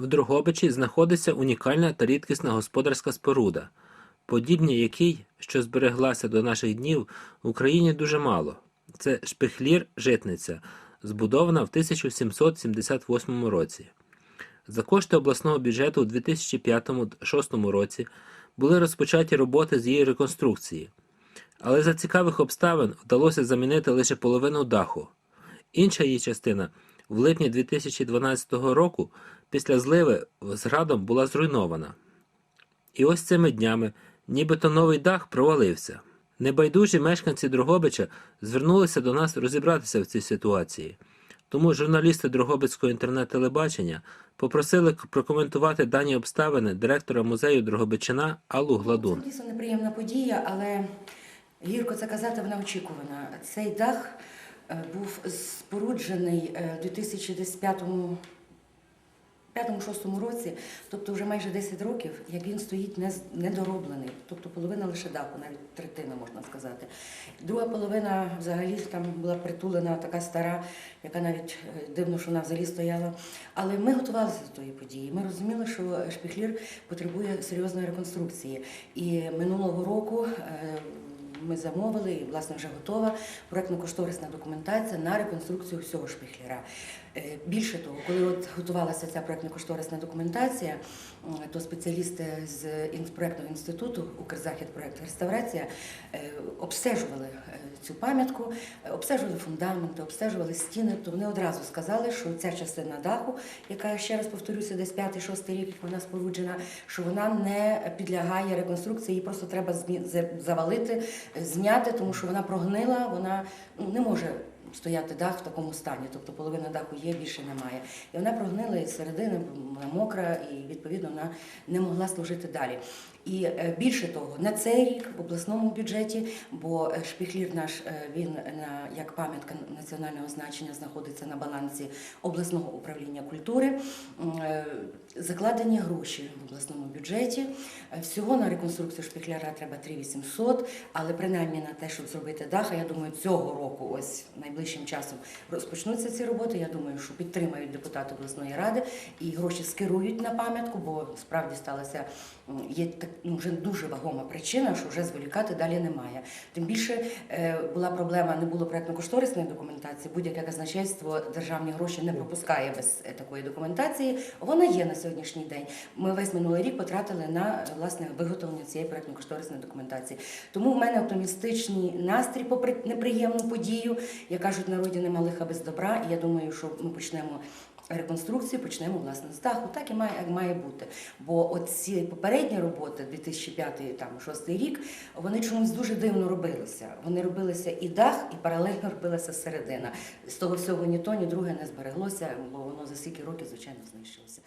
В Дрогобичі знаходиться унікальна та рідкісна господарська споруда, подібні якій, що збереглася до наших днів, в Україні дуже мало. Це шпихлір-житниця, збудована в 1778 році. За кошти обласного бюджету у 2005-2006 році були розпочаті роботи з її реконструкції, але за цікавих обставин вдалося замінити лише половину даху. Інша її частина в липні 2012 року після зливи з градом була зруйнована. І ось цими днями нібито новий дах провалився. Небайдужі мешканці Дрогобича звернулися до нас розібратися в цій ситуації. Тому журналісти Дрогобицького інтернет-телебачення попросили прокоментувати дані обставини директора музею Дрогобичина Аллу Гладун. Це дійсно неприємна подія, але гірко це казати, вона очікувана. Цей дах е, був споруджений е, у 2005 5-6 році, тобто вже майже 10 років, як він стоїть недороблений, тобто половина лише даху, навіть третина можна сказати. Друга половина взагалі там була притулена, така стара, яка навіть е, дивно, що вона взагалі стояла. Але ми готувалися до тої події. Ми розуміли, що шпіхлір потребує серйозної реконструкції. І минулого року. Ми замовили і власне вже готова проектно-кошторисна документація на реконструкцію всього шпіхліра. Е, Більше того, коли от готувалася ця проектно-кошторисна документація, то спеціалісти з проектного інституту Укрзахід проект реставрація е, обстежували е, цю пам'ятку, обстежували фундаменти, обстежували стіни. То вони одразу сказали, що ця частина даху, яка ще раз повторюся, десь 5-6 рік, вона споруджена, що вона не підлягає реконструкції, її просто треба завалити, зняти, тому що вона прогнила, вона ну, не може стояти дах в такому стані, тобто половина даху є, більше немає. І вона прогнила із середини, вона мокра, і відповідно вона не могла служити далі. І е, більше того, на цей рік в обласному бюджеті, бо е, шпіхлір наш е, він на як пам'ятка національного значення знаходиться на балансі обласного управління культури. Закладені гроші в обласному бюджеті. Всього на реконструкцію шпіхляра треба 3800, але принаймні на те, щоб зробити даха, я думаю, цього року, ось найближчим часом розпочнуться ці роботи. Я думаю, що підтримають депутати обласної ради і гроші скерують на пам'ятку, бо справді сталося є так ну, вже дуже вагома причина, що вже зволікати далі немає. Тим більше е, була проблема, не було проектно-кошторисної документації. Будь-яке казначейство державні гроші не пропускає без е, такої документації. Вона є на сьогоднішній день. Ми весь минулий рік потратили на е, власне виготовлення цієї проектно-кошторисної документації. Тому в мене оптимістичний настрій, попри неприємну подію. Як кажуть, в народі нема лиха без добра. І я думаю, що ми почнемо. Реконструкцію почнемо власне з даху, так і має, має бути. Бо от ці попередні роботи, 2005 там 6 рік, вони чомусь дуже дивно робилися. Вони робилися і дах, і паралельно робилася середина. З того всього ні то, ні друге не збереглося, бо воно за стільки років, звичайно, знищилося.